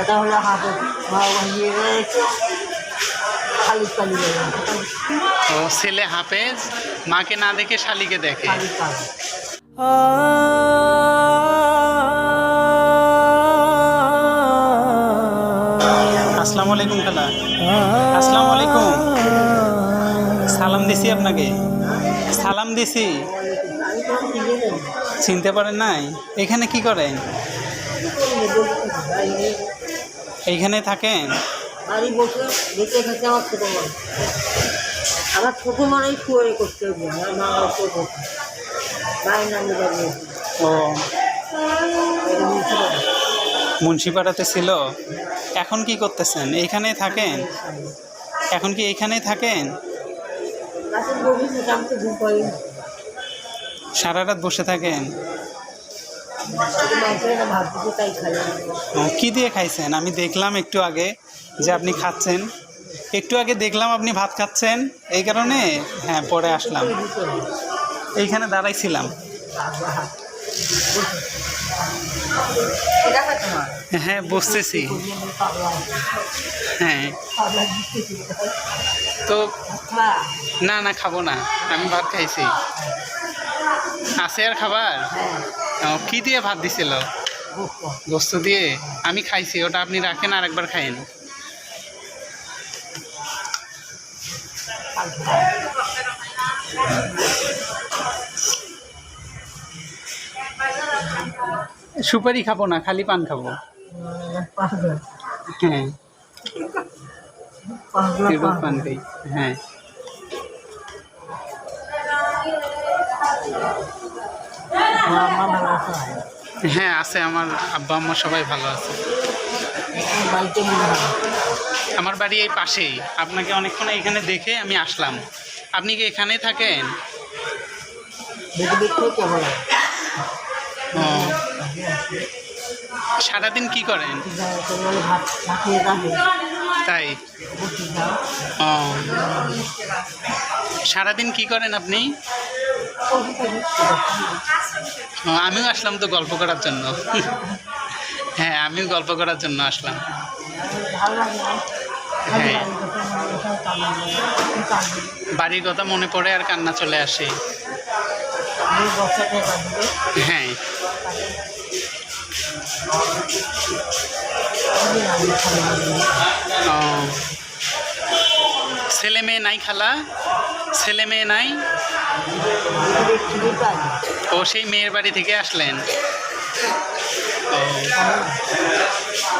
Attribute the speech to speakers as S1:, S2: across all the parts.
S1: এটা হলো হাফেজ ইয়ে রয়েছে। খালি কালি
S2: ও ছেলে হাফেজ মাকে না দেখে শালিকে দেখে। আসসালামু আলাইকুম খালা। আসসালামু আলাইকুম। সালাম দিছি আপনাকে। সালাম দিছি। চিনতে পারেন নাই? এখানে কি করেন? এইখানে থাকেন?
S1: বাড়ি বসে দেখে খাচ্ছে আমার ছোটো মনে আমার ছোটো মনেই শুয়ে করতে হবে আমার মা করতে নাম
S2: ও। মুন্সিপাড়াতে ছিল? এখন কি করতেছেন? এইখানে থাকেন? এখন কি এইখানেই থাকেন?
S1: আমি
S2: সারা রাত বসে থাকেন? কি দিয়ে খাইছেন? আমি দেখলাম একটু আগে যে আপনি খাচ্ছেন। একটু আগে দেখলাম আপনি ভাত খাচ্ছেন। এই কারণে হ্যাঁ পরে আসলাম। এইখানে দাঁড়াইছিলাম। হ্যাঁ বসতেছি। হ্যাঁ। তো, না না, খাব না। আমি ভাত খাইছি। আছে আর খাবার? কি দিয়ে ভাত দিছিল? গোস্ত দিয়ে? আমি খাইছি, ওটা আপনি রাখেন আর একবার খাইন সুপারি খাব না, খালি পান খাব? হ্যাঁ। হ্যাঁ। হ্যাঁ আছে আমার আব্বা, আম্মা সবাই ভালো আছে। আমার বাড়ি এই পাশেই। আপনাকে অনেকক্ষণ এখানে দেখে আমি আসলাম। আপনি কি এখানেই থাকেন? ও। সারাদিন কি করেন? তাই? ও। সারাদিন কি করেন আপনি? আমিও আসলাম তো গল্প করার জন্য। হ্যাঁ আমিও গল্প করার জন্য আসলাম। হ্যাঁ। বাড়ির কথা মনে পড়ে আর কান্না চলে আসে। হ্যাঁ। ও। ছেলে মেয়ে নাই খালা, ছেলে মেয়ে নাই। ও সেই মেয়ের বাড়ি থেকে আসলেন।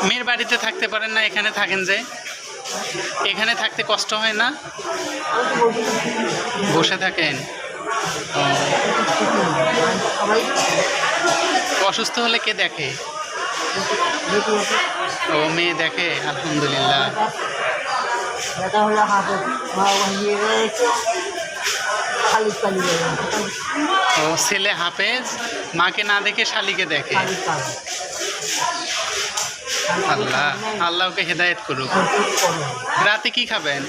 S2: মেয়ের বাড়িতে থাকতে পারেন না, এখানে থাকেন যে। এখানে থাকতে কষ্ট হয় না? বসে থাকেন। অসুস্থ হলে কে দেখে? ও, মেয়ে দেখে, আলহামদুলিল্লাহ।
S1: এটা হলো হাতে রয়েছে।
S2: ও ছেলে হাফেজ মাকে না দেখে শালিকে দেখে। আল্লাহ আল্লাহকে হেদায়েত করুক। রাতে কি খাবেন?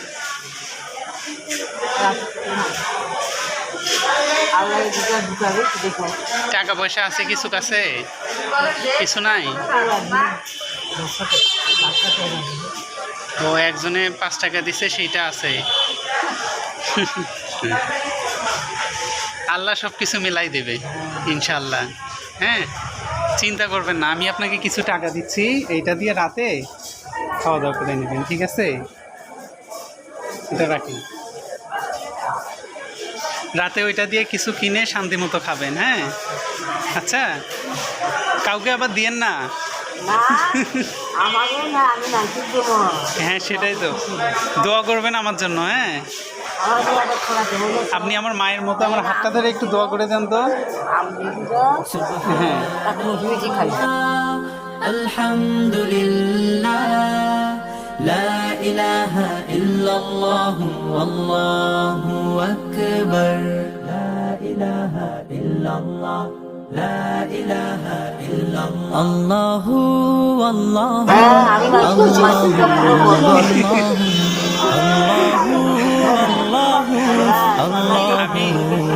S2: টাকা পয়সা আছে কিছু কাছে? কিছু নাই? ও একজনে পাঁচ টাকা দিছে, সেইটা আছে। আল্লাহ সব কিছু মিলাই দেবে ইনশাল্লাহ হ্যাঁ? চিন্তা করবেন না, আমি আপনাকে কিছু টাকা দিচ্ছি, এইটা দিয়ে রাতে খাওয়া দাওয়া করে নেবেন, ঠিক আছে? এটা রাখি। রাতে ওইটা দিয়ে কিছু কিনে শান্তি মতো খাবেন হ্যাঁ? আচ্ছা? কাউকে আবার দিয়েন না।
S1: না আমাকে না আমি নাইটুক দেবো
S2: হ্যাঁ সেটাই তো দোয়া করবেন আমার জন্য হ্যাঁ
S1: আমাকে একটা খোলা দেবো
S2: আপনি আমার মায়ের মতো আমার হাতটা ধরে একটু দোয়া করে দেন তো
S1: আমি
S2: হ্যাঁ
S1: তাকে বেশি বেশি খাই
S3: الحمد لله لا إله إلا الله والله أكبر لا إله إلا الله আল্লাহু
S1: আল্লাহ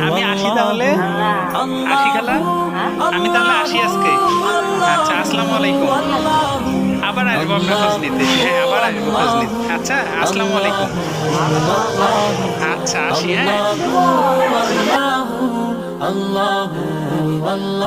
S1: আমি
S2: আসি তাহলে? আসি খেলা? আমি তাহলে আসি আজকে। আচ্ছা আসসালামু আলাইকুম। আবার আসব আপনার খোঁজ নিতে হ্যাঁ আবার আসব খোঁজ নিতে আচ্ছা আসসালামু আলাইকুম। আচ্ছা আসি হ্যাঁ।
S3: আল্লাহ আল্লাহ।